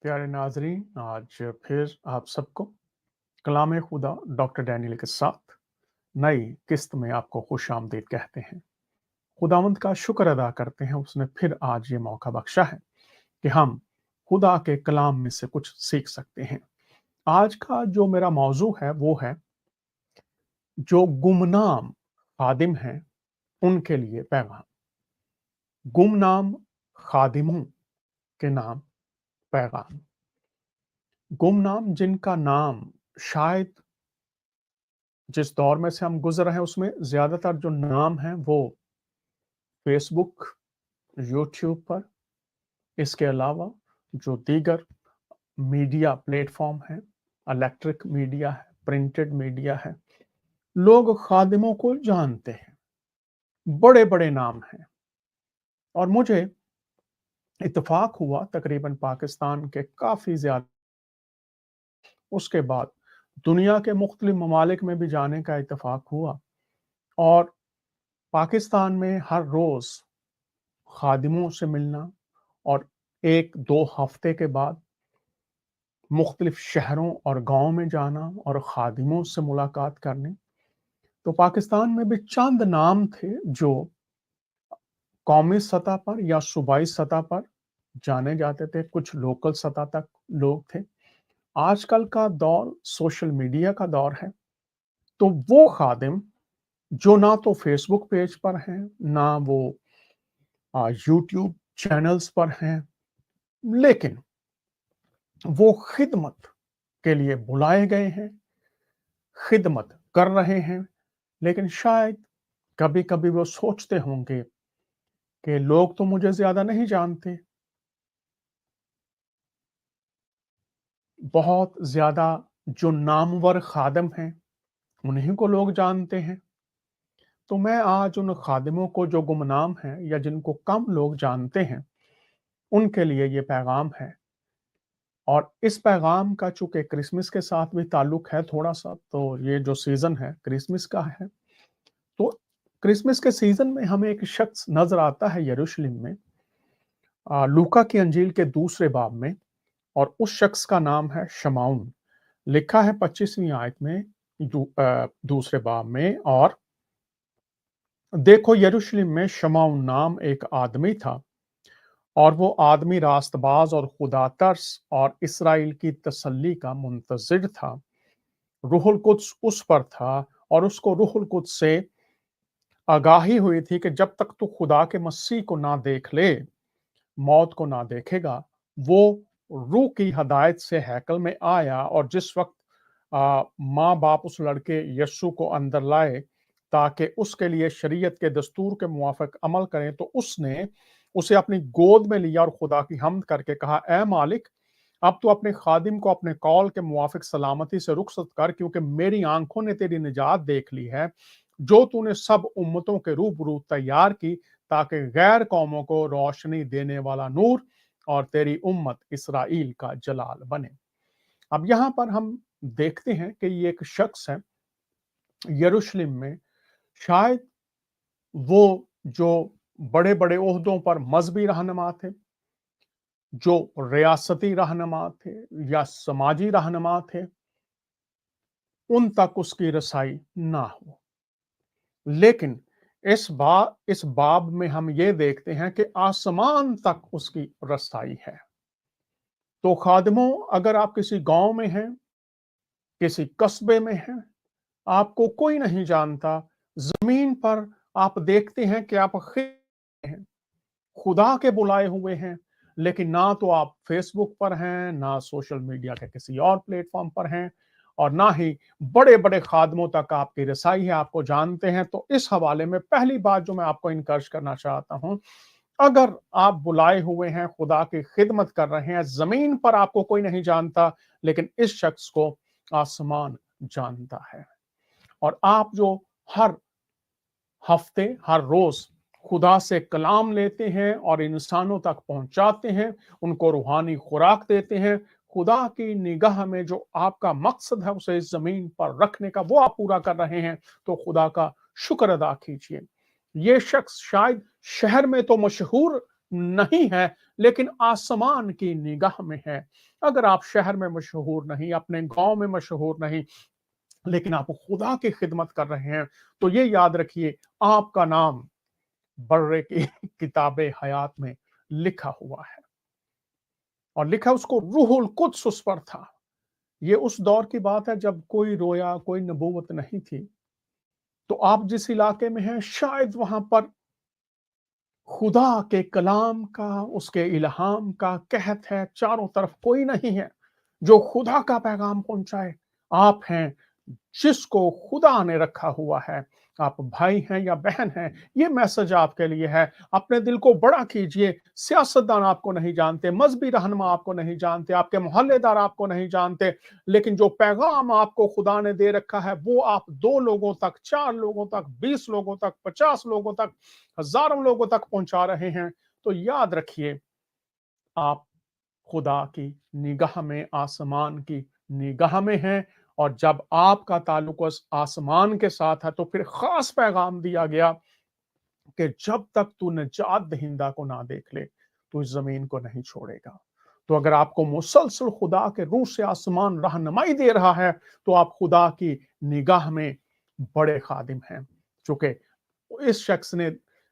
پیارے ناظرین، آج پھر آپ سب کو کلام خدا ڈاکٹر ڈینیل کے ساتھ نئی قسط میں آپ کو خوش آمدید کہتے ہیں۔ خداوند کا شکر ادا کرتے ہیں، اس نے پھر آج یہ موقع بخشا ہے کہ ہم خدا کے کلام میں سے کچھ سیکھ سکتے ہیں۔ آج کا جو میرا موضوع ہے وہ ہے، جو گمنام خادم ہیں، ان کے لیے پیغام۔ گمنام خادموں کے نام پیغام۔ گمنام جن کا نام شاید جس دور میں سے ہم گزر رہے ہیں، اس میں زیادہ تر جو نام ہیں وہ فیس بک یوٹیوب پر، اس کے علاوہ جو دیگر میڈیا پلیٹ فارم ہے الیکٹرک میڈیا ہے پرنٹڈ میڈیا ہے لوگ خادموں کو جانتے ہیں۔ بڑے بڑے نام ہیں۔ اور مجھے اتفاق ہوا تقریباً پاکستان کے کافی زیادہ۔ اس کے بعد دنیا کے مختلف ممالک میں بھی جانے کا اتفاق ہوا اور پاکستان میں ہر روز خادموں سے ملنا اور ایک دو ہفتے کے بعد مختلف شہروں اور گاؤں میں جانا اور خادموں سے ملاقات کرنے تو پاکستان میں بھی چند نام تھے جو قومی سطح پر یا صوبائی سطح پر جانے جاتے تھے، کچھ لوکل سطح تک لوگ تھے۔ آج کل کا دور سوشل میڈیا کا دور ہے۔ تو وہ خادم جو نہ تو فیس بک پیج پر ہیں، نہ وہ یوٹیوب چینلز پر ہیں، لیکن وہ خدمت کے لیے بلائے گئے ہیں، خدمت کر رہے ہیں۔ لیکن شاید کبھی کبھی وہ سوچتے ہوں گے کہ لوگ تو مجھے زیادہ نہیں جانتے۔ بہت زیادہ جو نامور خادم ہیں انہیں کو لوگ جانتے ہیں۔ تو میں آج ان خادموں کو جو گمنام ہیں یا جن کو کم لوگ جانتے ہیں، ان کے لیے یہ پیغام ہے۔ اور اس پیغام کا چونکہ کرسمس کے ساتھ بھی تعلق ہے تھوڑا سا، تو یہ جو سیزن ہے، کرسمس کا ہے کرسمس کے سیزن میں ہمیں ایک شخص نظر آتا ہے یروشلم میں لوکا کی انجیل کے دوسرے باب میں، اور اس شخص کا نام ہے شماؤن۔ لکھا ہے پچیسویں آیت میں دوسرے باب میں، اور دیکھو یروشلم میں شماؤن نام ایک آدمی تھا، اور وہ آدمی راست باز اور خدا ترس اور اسرائیل کی تسلی کا منتظر تھا۔ روح القدس اس پر تھا، اور اس کو روح القدس سے آگاہی ہوئی تھی کہ جب تک تو خدا کے مسیح کو نہ دیکھ لے، موت کو نہ دیکھے گا، وہ روح کی ہدایت سے ہیکل میں آیا اور جس وقت ماں باپ اس لڑکے یسو کو اندر لائے تاکہ اس کے لیے شریعت کے دستور کے موافق عمل کریں، تو اس نے اسے اپنی گود میں لیا اور خدا کی حمد کر کے کہا، اے مالک، اب تو اپنے خادم کو اپنے کال کے موافق سلامتی سے رخصت کر، کیونکہ میری آنکھوں نے تیری نجات دیکھ لی ہے جو تو نے سب امتوں کے روپ رو تیار کی تاکہ غیر قوموں کو روشنی دینے والا نور اور تیری امت اسرائیل کا جلال بنے۔ اب یہاں پر ہم دیکھتے ہیں کہ یہ ایک شخص ہے، یروشلم میں۔ شاید وہ جو بڑے بڑے عہدوں پر مذہبی رہنما تھے، جو ریاستی رہنما تھے یا سماجی رہنما تھے، ان تک اس کی رسائی نہ ہو۔ لیکن اس باب اس باب میں ہم یہ دیکھتے ہیں کہ آسمان تک اس کی رسائی ہے۔ تو خادموں، اگر آپ کسی گاؤں میں ہیں، کسی قصبے میں ہیں، آپ کو کوئی نہیں جانتا، زمین پر آپ دیکھتے ہیں کہ آپ ہیں، خدا کے بلائے ہوئے ہیں، لیکن نہ تو آپ فیس بک پر ہیں، نہ سوشل میڈیا کے کسی اور پلیٹ فارم پر ہیں اور نہ ہی بڑے بڑے خادموں تک آپ کی رسائی ہے، آپ کو جانتے ہیں۔ تو اس حوالے میں پہلی بات جو میں آپ کو انکرش کرنا چاہتا ہوں، اگر آپ بلائے ہوئے ہیں، خدا کی خدمت کر رہے ہیں، زمین پر آپ کو کوئی نہیں جانتا، لیکن اس شخص کو آسمان جانتا ہے۔ اور آپ جو ہر ہفتے، ہر روز خدا سے کلام لیتے ہیں اور انسانوں تک پہنچاتے ہیں، ان کو روحانی خوراک دیتے ہیں خدا کی نگاہ میں جو آپ کا مقصد ہے اسے اس زمین پر رکھنے کا وہ آپ پورا کر رہے ہیں، تو خدا کا شکر ادا کیجیے۔ یہ شخص شاید شہر میں تو مشہور نہیں ہے، لیکن آسمان کی نگاہ میں ہے۔ اگر آپ شہر میں مشہور نہیں، اپنے گاؤں میں مشہور نہیں، لیکن آپ خدا کی خدمت کر رہے ہیں، تو یہ یاد رکھیے، آپ کا نام برے کی کتاب حیات میں لکھا ہوا ہے۔ اور لکھا اس کو روح القدس اس پر تھا۔ یہ اس دور کی بات ہے جب کوئی رویا، کوئی نبوت نہیں تھی۔ تو آپ جس علاقے میں ہیں، شاید وہاں پر خدا کے کلام کا، اس کے الہام کا کہت ہے، چاروں طرف کوئی نہیں ہے جو خدا کا پیغام پہنچائے۔ آپ ہیں جس کو خدا نے رکھا ہوا ہے۔ آپ بھائی ہیں یا بہن ہیں، یہ میسج آپ کے لیے ہے۔ اپنے دل کو بڑا کیجیے۔ سیاستدان آپ کو نہیں جانتے، مذہبی رہنما آپ کو نہیں جانتے، آپ کے محلے دار آپ کو نہیں جانتے۔ لیکن جو پیغام آپ کو خدا نے دے رکھا ہے، وہ آپ دو لوگوں تک، چار لوگوں تک، بیس لوگوں تک، پچاس لوگوں تک، ہزاروں لوگوں تک پہنچا رہے ہیں۔ تو یاد رکھیے، آپ خدا کی نگاہ میں، آسمان کی نگاہ میں ہیں۔ اور جب آپ کا تعلق آسمان کے ساتھ ہے تو پھر خاص پیغام دیا گیا کہ جب تک تو نجات دہندہ کو نہ دیکھ لے، تو اس زمین کو نہیں چھوڑے گا۔ تو اگر آپ کو مسلسل خدا کے روح سے آسمان رہنمائی دے رہا ہے، تو آپ خدا کی نگاہ میں بڑے خادم ہیں۔ چونکہ اس شخص نے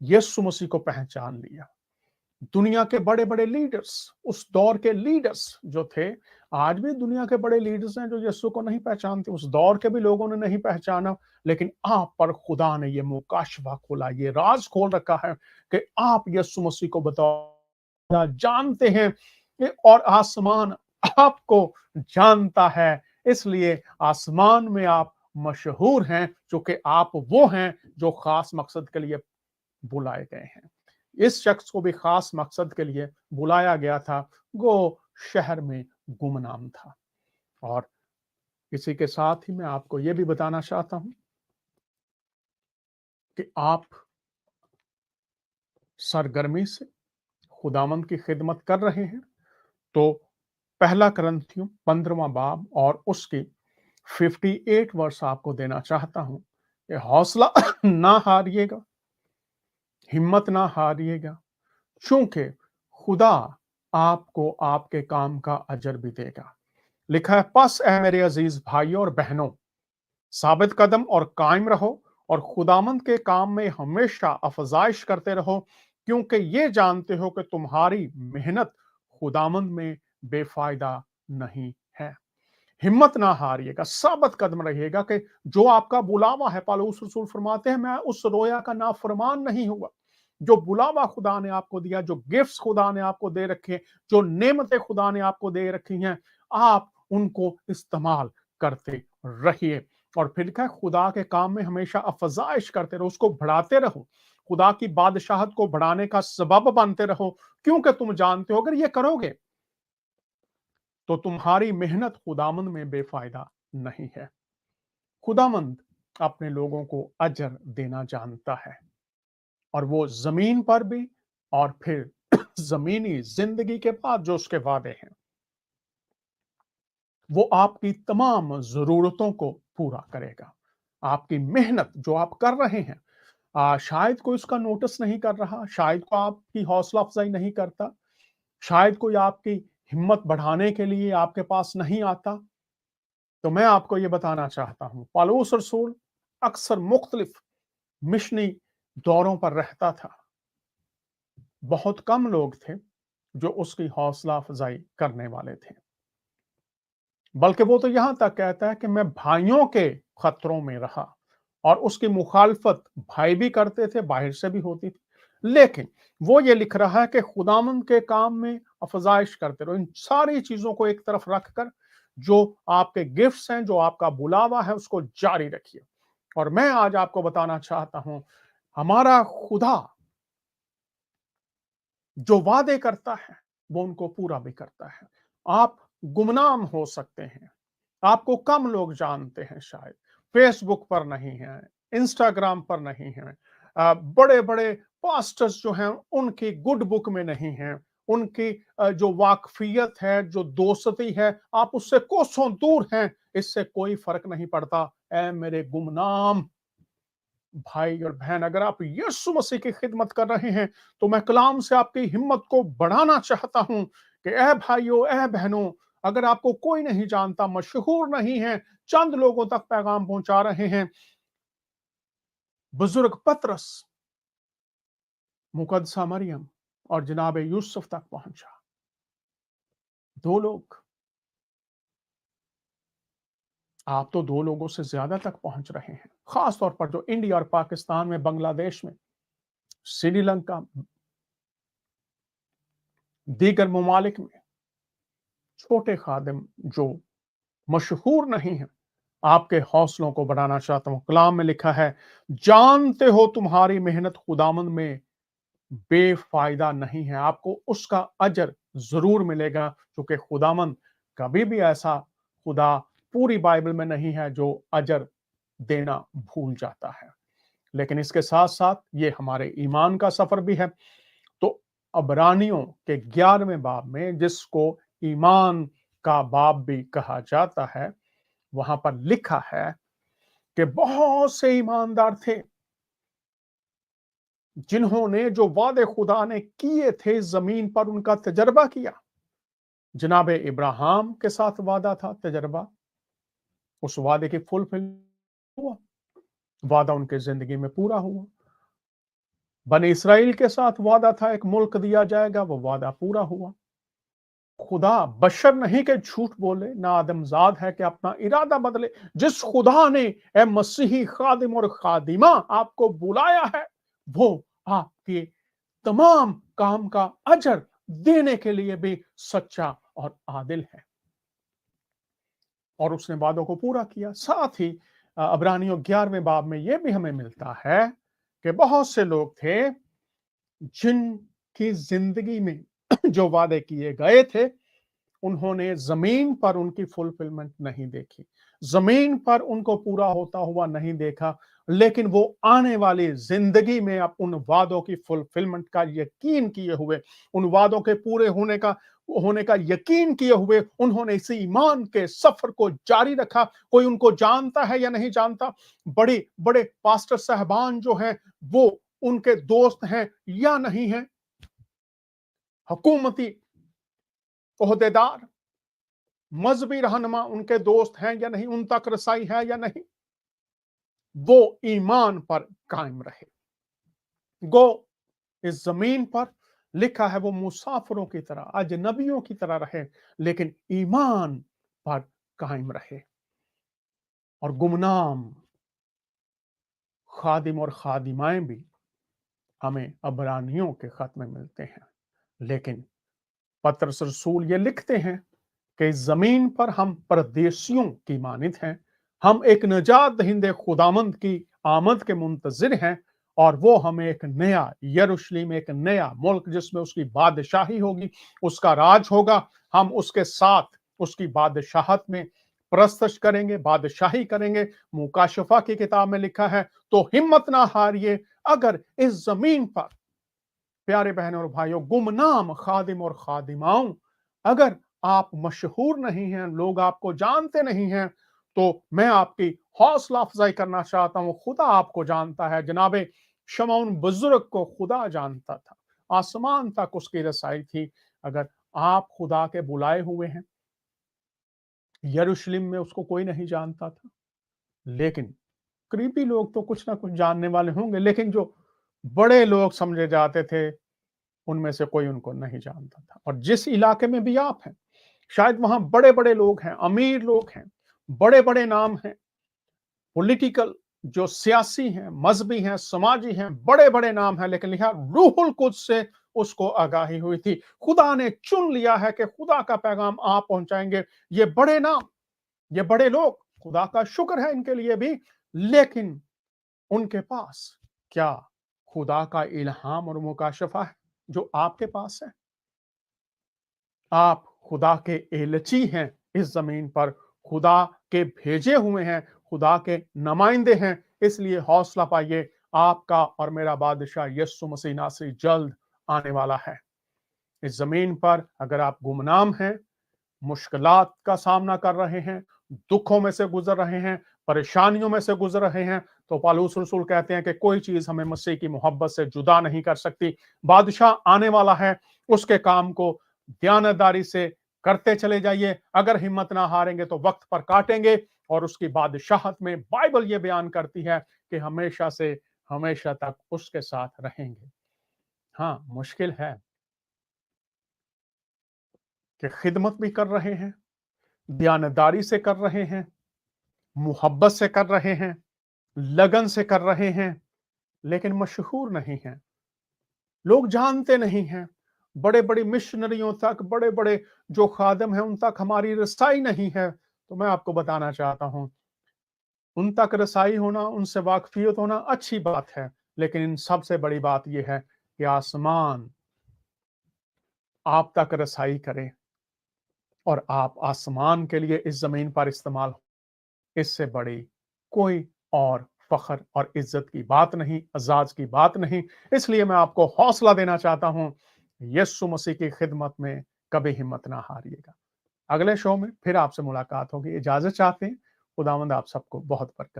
یسو مسیح کو پہچان لیا۔ دنیا کے بڑے بڑے لیڈرز اس دور کے لیڈرز جو تھے آج بھی دنیا کے بڑے لیڈرز ہیں جو یسو کو نہیں پہچانتے، اس دور کے بھی لوگوں نے نہیں پہچانا، لیکن آپ پر خدا نے یہ مکاشفہ کھولا، یہ راز کھول رکھا ہے کہ آپ یسو مسیح کو بتاؤ، جانتے ہیں اور آسمان آپ کو جانتا ہے، اس لیے آسمان میں آپ مشہور ہیں چونکہ آپ وہ ہیں جو خاص مقصد کے لیے بلائے گئے ہیں۔ اس شخص کو بھی خاص مقصد کے لیے بلایا گیا تھا گو شہر میں گمنام تھا۔ اور اسی کے ساتھ ہی میں آپ کو یہ بھی بتانا چاہتا ہوں کہ آپ سرگرمی سے خدامند کی خدمت کر رہے ہیں تو پہلا کرنتھیوں پندرواں باب اور اس کی ففٹی ایٹ ورس آپ کو دینا چاہتا ہوں۔ کہ حوصلہ نہ ہاریے گا، ہمت نہ ہاریے گا، چونکہ خدا آپ کو آپ کے کام کا اجر بھی دے گا۔ لکھا ہے، پس اے میرے عزیز بھائیوں اور بہنوں، ثابت قدم اور قائم رہو اور خدامند کے کام میں ہمیشہ افزائش کرتے رہو، کیونکہ یہ جانتے ہو کہ تمہاری محنت خدامند میں بے فائدہ نہیں ہے۔ ہمت نہ ہاریے گا، ثابت قدم رہیے گا کہ جو آپ کا بلاوا ہے پالوس رسول فرماتے ہیں، میں اس رویا کا نافرمان نہیں ہوا۔ جو بلاوا خدا نے آپ کو دیا، جو گفٹس خدا نے آپ کو دے رکھے، جو نعمتیں خدا نے آپ کو دے رکھی ہیں، آپ ان کو استعمال کرتے رہیے۔ اور پھر کہ خدا کے کام میں ہمیشہ افزائش کرتے رہو، اس کو بڑھاتے رہو۔ خدا کی بادشاہت کو بڑھانے کا سبب بنتے رہو۔ کیونکہ تم جانتے ہو، اگر یہ کرو گے تو تمہاری محنت خدامند میں بے فائدہ نہیں ہے۔ خدامند اپنے لوگوں کو اجر دینا جانتا ہے۔ اور وہ زمین پر بھی اور پھر زمینی زندگی کے بعد جو اس کے وعدے ہیں۔ وہ آپ کی تمام ضرورتوں کو پورا کرے گا۔ آپ کی محنت جو آپ کر رہے ہیں شاید کوئی اس کا نوٹس نہیں کر رہا، شاید کو آپ کی حوصلہ افزائی نہیں کرتا، شاید کوئی آپ کی ہمت بڑھانے کے لیے آپ کے پاس نہیں آتا۔ تو میں آپ کو یہ بتانا چاہتا ہوں، پالوس رسول اکثر مختلف مشنی دوروں پر رہتا تھا۔ بہت کم لوگ تھے جو اس کی حوصلہ افزائی کرنے والے تھے۔ بلکہ وہ تو یہاں تک کہتا ہے کہ میں بھائیوں کے خطروں میں رہا اور اس کی مخالفت بھائی بھی کرتے تھے، باہر سے بھی ہوتی تھی۔ لیکن وہ یہ لکھ رہا ہے کہ خدامند کے کام میں افزائش کرتے رہو۔ ان ساری چیزوں کو ایک طرف رکھ کر جو آپ کے گفٹس ہیں، جو آپ کا بلاوا ہے، اس کو جاری رکھیے۔ اور میں آج آپ کو بتانا چاہتا ہوں ہمارا خدا جو وعدے کرتا ہے، وہ ان کو پورا بھی کرتا ہے۔ آپ گمنام ہو سکتے ہیں۔ آپ کو کم لوگ جانتے ہیں شاید۔ فیس بک پر نہیں ہیں انسٹاگرام پر نہیں ہیں۔ بڑے بڑے پاسٹرز جو ہیں، ان کی گڈ بک میں نہیں ہیں۔ ان کی جو واقفیت ہے، جو دوستی ہے، آپ اس سے کوسوں دور ہیں۔ اس سے کوئی فرق نہیں پڑتا۔ اے میرے گمنام! بھائی اور بہن، اگر آپ یسو مسیح کی خدمت کر رہے ہیں، تو میں کلام سے آپ کی ہمت کو بڑھانا چاہتا ہوں کہ اے بھائیوں اے بہنوں، اگر آپ کو کوئی نہیں جانتا، مشہور نہیں ہے چند لوگوں تک پیغام پہنچا رہے ہیں۔ بزرگ پترس، مقدسہ مریم اور جناب یوسف تک پہنچا۔ دو لوگ۔ آپ تو دو لوگوں سے زیادہ تک پہنچ رہے ہیں۔ خاص طور پر جو انڈیا اور پاکستان میں، بنگلہ دیش میں، سری لنکا دیگر ممالک میں چھوٹے خادم جو مشہور نہیں ہیں، آپ کے حوصلوں کو بڑھانا چاہتا ہوں۔ کلام میں لکھا ہے، جانتے ہو تمہاری محنت خدامند میں بے فائدہ نہیں ہے۔ آپ کو اس کا اجر ضرور ملے گا کیونکہ خدامند کبھی بھی ایسا خدا پوری بائبل میں نہیں ہے جو اجر دینا بھول جاتا ہے۔ لیکن اس کے ساتھ ساتھ یہ ہمارے ایمان کا سفر بھی ہے۔ تو ابرانیوں کے گیارہویں باب میں جس کو ایمان کا باب بھی کہا جاتا ہے، وہاں پر لکھا ہے کہ بہت سے ایماندار تھے، جنہوں نے جو وعدے خدا نے کیے تھے زمین پر ان کا تجربہ کیا۔ جناب ابراہم کے ساتھ وعدہ تھا، تجربہ۔ اس وعدے کی فل فل ہوا۔ وعدہ ان کے زندگی میں پورا ہوا۔ بن اسرائیل کے ساتھ وعدہ تھا، ایک ملک دیا جائے گا، وہ وعدہ پورا ہوا۔ خدا بشر نہیں کہ جھوٹ بولے، نہ آدم زاد ہے کہ اپنا ارادہ بدلے۔ جس خدا نے، اے مسیحی خادم اور خادمہ، آپ کو بلایا ہے، وہ آپ کے تمام کام کا اجر دینے کے لیے بھی سچا اور عادل ہے۔ اور اس نے وعدوں کو پورا کیا۔ ساتھ ہی ابرانیوں گیارہویں باب میں یہ بھی ہمیں ملتا ہے کہ بہت سے لوگ تھے جن کی زندگی میں جو وعدے کیے گئے تھے، انہوں نے زمین پر ان کی فلفلمنٹ نہیں دیکھی۔ زمین پر ان کو پورا ہوتا ہوا نہیں دیکھا، لیکن وہ آنے والی زندگی میں اب ان وعدوں کی فلفلمنٹ کا یقین کیے ہوئے، ان وعدوں کے پورے ہونے کا ہونے کا یقین کیے ہوئے انہوں نے اسی ایمان کے سفر کو جاری رکھا۔ کوئی ان کو جانتا ہے یا نہیں جانتا، بڑے بڑے پاسٹر صاحبان جو ہیں، وہ ان کے دوست ہیں یا نہیں ہیں۔ حکومتی عہدے دار مذہبی رہنما ان کے دوست ہیں یا نہیں، ان تک رسائی ہے یا نہیں، وہ ایمان پر قائم رہے۔ گو، اس زمین پر لکھا ہے وہ مسافروں کی طرح، اجنبیوں کی طرح رہے، لیکن ایمان پر قائم رہے۔ اور گمنام، خادم اور خادمائیں بھی ہمیں ابرانیوں کے خط میں ملتے ہیں۔ لیکن پترس رسول یہ لکھتے ہیں کہ زمین پر ہم پردیسیوں کی مانت ہیں۔ ہم ایک نجات دہندے خدامند کی آمد کے منتظر ہیں۔ اور وہ ہمیں ایک نیا یروشلیم، ایک نیا ملک جس میں اس کی بادشاہی ہوگی، اس کا راج ہوگا، ہم اس کے ساتھ اس کی بادشاہت میں پرستش کریں گے، بادشاہی کریں گے۔ مکاشفہ کی کتاب میں لکھا ہے، تو ہمت نہ ہاریے، اگر اس زمین پر، پیارے بہن اور بھائیوں، گمنام خادم اور خادماؤں، اگر آپ مشہور نہیں ہیں، لوگ آپ کو جانتے نہیں ہیں، تو میں آپ کی حوصلہ افزائی کرنا چاہتا ہوں، خدا آپ کو جانتا ہے۔ جناب شمعون بزرگ کو خدا جانتا تھا، آسمان تک اس کی رسائی تھی۔ اگر آپ خدا کے بلائے ہوئے ہیں، یروشلم میں اس کو کوئی نہیں جانتا تھا۔ لیکن قریبی لوگ تو کچھ نہ کچھ جاننے والے ہوں گے، لیکن جو بڑے لوگ سمجھے جاتے تھے، ان میں سے کوئی ان کو نہیں جانتا تھا۔ اور جس علاقے میں بھی آپ ہیں، شاید وہاں بڑے بڑے لوگ ہیں، امیر لوگ ہیں، بڑے بڑے نام ہیں پولیٹیکل جو سیاسی ہیں، مذہبی ہیں، سماجی ہیں، بڑے بڑے نام ہیں، لیکن لکھا روح القدس سے اس کو آگاہی ہوئی تھی۔ خدا نے چن لیا ہے کہ خدا کا پیغام آپ پہنچائیں گے۔ یہ بڑے نام، یہ بڑے لوگ، خدا کا شکر ہے ان کے لیے بھی۔ لیکن ان کے پاس کیا خدا کا الہام اور مکاشفہ ہے جو آپ کے پاس ہے؟ آپ خدا کے ایلچی ہیں۔ اس زمین پر خدا کے بھیجے ہوئے ہیں۔ خدا کے نمائندے ہیں۔ اس لیے حوصلہ پائیے، آپ کا اور میرا بادشاہ یسو مسیح ناصری جلد آنے والا ہے۔ اس زمین پر اگر آپ گمنام ہیں، مشکلات کا سامنا کر رہے ہیں، دکھوں میں سے گزر رہے ہیں، پریشانیوں میں سے گزر رہے ہیں، تو پالوس رسول کہتے ہیں کہ کوئی چیز ہمیں مسیح کی محبت سے جدا نہیں کر سکتی۔ بادشاہ آنے والا ہے، اس کے کام کو دیانتداری سے کرتے چلے جائیے۔ اگر ہمت نہ ہاریں گے تو وقت پر کاٹیں گے۔ اور اس کی بادشاہت میں بائبل یہ بیان کرتی ہے کہ ہمیشہ سے ہمیشہ تک اس کے ساتھ رہیں گے۔ ہاں مشکل ہے کہ خدمت بھی کر رہے ہیں، دیانتداری سے کر رہے ہیں، محبت سے کر رہے ہیں، لگن سے کر رہے ہیں، لیکن مشہور نہیں ہیں۔ لوگ جانتے نہیں ہیں۔ بڑے بڑے مشنریوں تک، بڑے بڑے جو خادم ہیں، ان تک ہماری رسائی نہیں ہے۔ تو میں آپ کو بتانا چاہتا ہوں۔ ان تک رسائی ہونا، ان سے واقفیت ہونا اچھی بات ہے، لیکن ان سب سے بڑی بات یہ ہے کہ آسمان آپ تک رسائی کرے اور آپ آسمان کے لیے اس زمین پر استعمال ہو۔ اس سے بڑی کوئی اور فخر اور عزت کی بات نہیں، اعزاز کی بات نہیں۔ اس لیے میں آپ کو حوصلہ دینا چاہتا ہوں یسو مسیح کی خدمت میں کبھی ہمت نہ ہاریے گا۔ اگلے شو میں پھر آپ سے ملاقات ہوگی. اجازت چاہتے ہیں. خداوند آپ سب کو بہت برکت